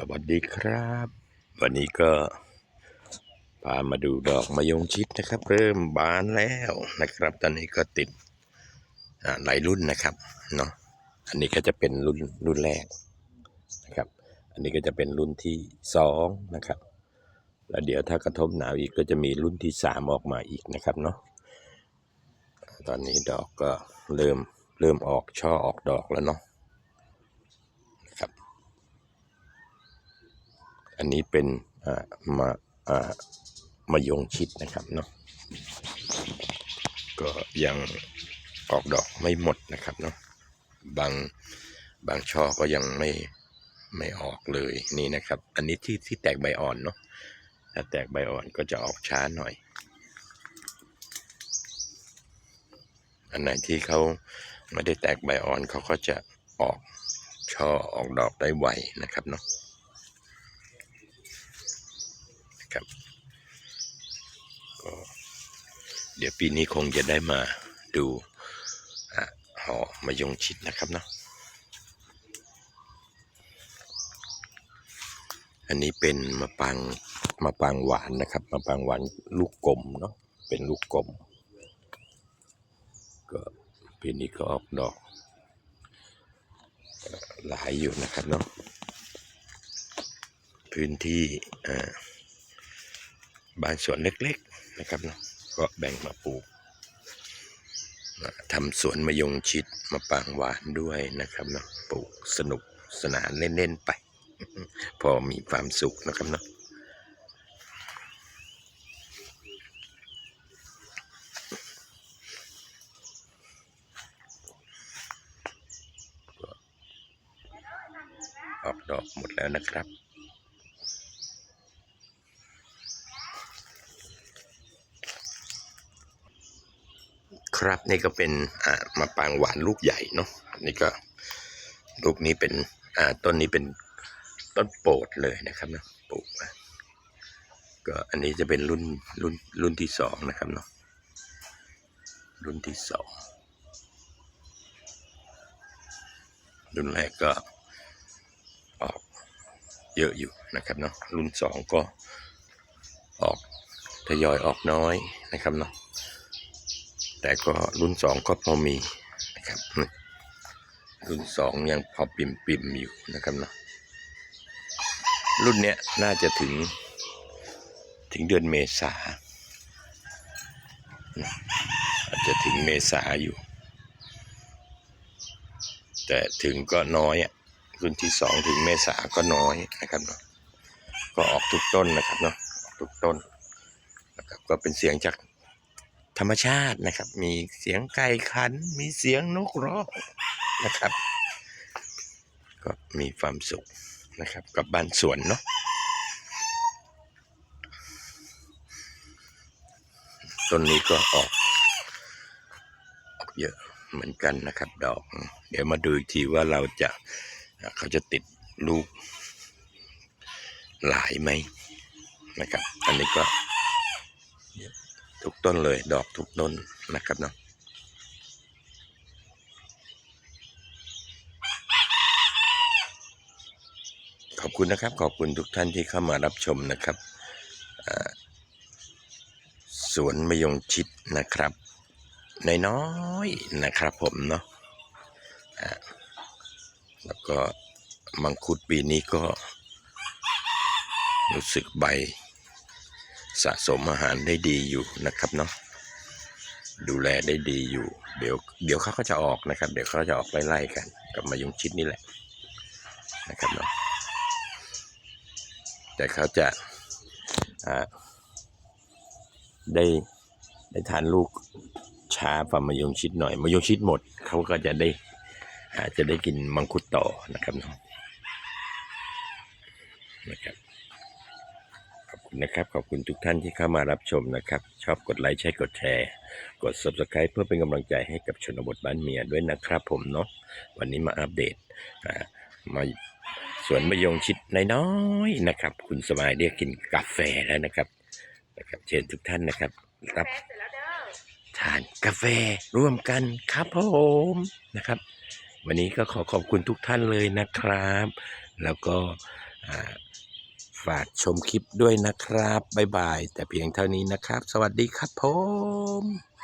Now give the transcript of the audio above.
สวัสดีครับ วันนี้ก็พามาดูดอกมะยงชิดนะครับ เริ่มบานแล้วนะครับ ตอนนี้ก็ติดหลายรุ่นนะครับเนาะอันนี้ก็จะเป็นรุ่นรุ่นแรกนะครับ อันนี้ก็จะเป็นรุ่นที่สองนะครับ แล้วเดี๋ยวถ้ากระทบหนาวอีกก็จะมีรุ่นที่สามออกมาอีกนะครับเนาะตอนนี้ดอกก็เริ่มเริ่มออกช่อออกดอกแล้วเนาะนะครับ อั นนี้เป็นอ่ามาอ่ามายงชิดนะครับเนาะก็ยังออกดอกไม่หมดนะครับเนาะบางบางช่อก็ยังไม่ไม่ออกเลยนี่นะครับ อันนี้ที่ที่แตกใบอ่อนเนาะถ้าแตกใบอ่อนก็จะออกช้าหน่อย อันไหนที่เขาไม่ได้แตกใบอ่อนเขาก็จะออกช่อออกดอกได้ไวนะครับเนาะ ครับ ก็เดี๋ยวปีนี้คงจะได้มาดูห่อมายงชิดนะครับเนาะอันนี้เป็นมะปางมะปางหวานนะครับมะปางหวานลูกกลมเนาะเป็นลูกกลม ก็ปีนี้ก็ออกดอกหลายอยู่นะครับเนาะพื้นที่อ่า บ้านสวนเล็กๆนะครับเนาะก็แบ่งมาปลูกอ่าทำสวนมะยงชิดมาปางหวานด้วยนะครับเนาะปลูกสนุกสนานเล่นๆไป พอมีความสุขนะครับเนาะออกดอกหมดแล้วนะครับ ครับนี่ก็เป็นอ่ามะปรางหวานลูกใหญ่เนาะนี่ก็ลูกนี้เป็นอ่าต้นนี้เป็นต้นโปรดเลยนะครับนะปลูกมาก็อันนี้จะเป็นรุ่นรุ่นรุ่นที่สองนะครับเนาะรุ่นที่สองรุ่นแรกก็ออกเยอะอยู่นะครับเนาะรุ่นสองก็ออกทยอยออกน้อยนะครับเนาะ แต่ก็รุ่นสองก็พอมีนะครับรุ่นสองยังพอปิ่มปิมอยู่นะครับเนาะรุ่นเนี้ยน่าจะถึงถึงเดือนเมษาอาจจะถึงเมษาอยู่ แต่ถึงก็น้อยอะรุ่นที่สองถึงเมษาก็น้อยนะครับเนาะก็ออกทุกต้นนะครับเนาะออกทุกต้นนะครับก็เป็นเสียงจาก ธรรมชาตินะครับ มีเสียงไก่ขัน มีเสียงนกร้องนะครับ ก็มีความสุขนะครับ กับบ้านสวนเนาะต้นนี้ก็ออกออกเยอะเหมือนกันนะครับ ดอก เดี๋ยวมาดูอีกทีว่าเราจะเขาจะติดลูกหลายไหมนะครับ อันนี้ก็ ทุกต้นเลย ดอกทุกต้นนะครับเนาะขอบคุณนะครับ ขอบคุณทุกท่านที่เข้ามารับชมนะครับสวนมยงชิดนะครับนน้อยๆนะครับผมเนาะแล้วก็มังคุดปีนี้ก็รู้สึกใบ สะสมอาหารได้ดีอยู่นะครับเนาะดูแลได้ดีอยู่ เดี๋ยวเดี๋ยวเขาก็จะออกนะครับ เดี๋ยวเขาจะออกไล่ๆกัน กับมายงชิดนี่แหละนะครับเนาะแต่เขาจะได้ได้ทานลูกช้าฝ่ามายงชิดหน่อยมายงชิดหมดเขาก็จะได้อาจจะได้กินมังคุดต่อนะครับเนาะนะครับ นะครับ ขอบคุณทุกท่านที่เข้ามารับชมนะครับ ชอบกดไลค์ใช้กดแชร์ กด subscribe เพื่อเป็นกำลังใจให้กับชนบทบ้านเมียด้วยนะครับผมเนาะวันนี้มาอัปเดตมาสวนมะยงชิดน้อยๆนะครับ คุณสมายเรียกกินกาแฟแล้วนะครับนะครับ เชิญทุกท่านนะครับรับแฟเสร็จแล้วเด้อทานกาแฟร่วมกันครับผมนะครับ วันนี้ก็ขอขอบคุณทุกท่านเลยนะครับ แล้วก็ ฝากชมคลิปด้วยนะครับ บ๊ายบาย แต่เพียงเท่านี้นะครับ สวัสดีครับผม